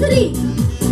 Felicity!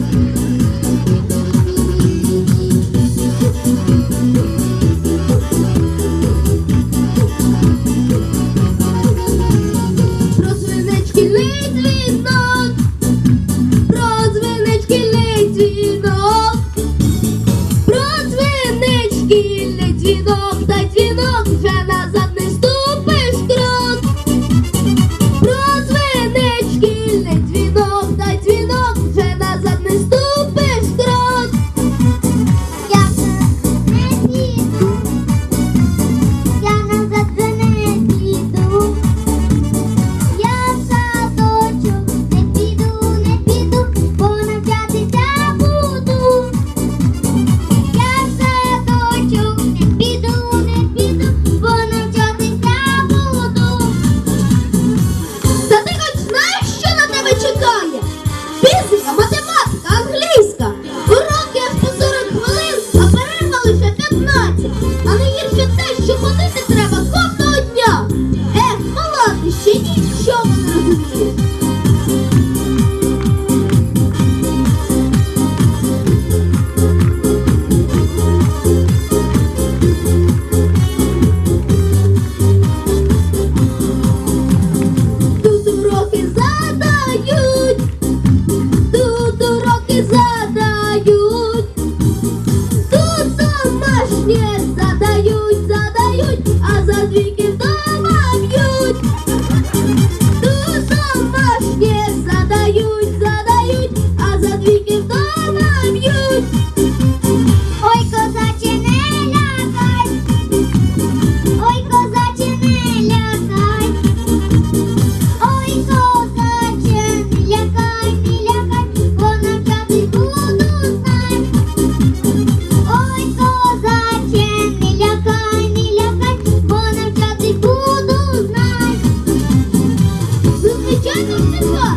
Йосип Сенько,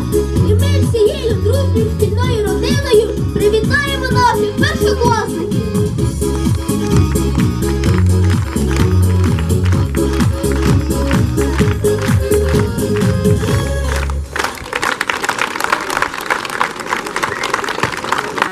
і ми з цією дружньою шкільною родиною привітаємо нас.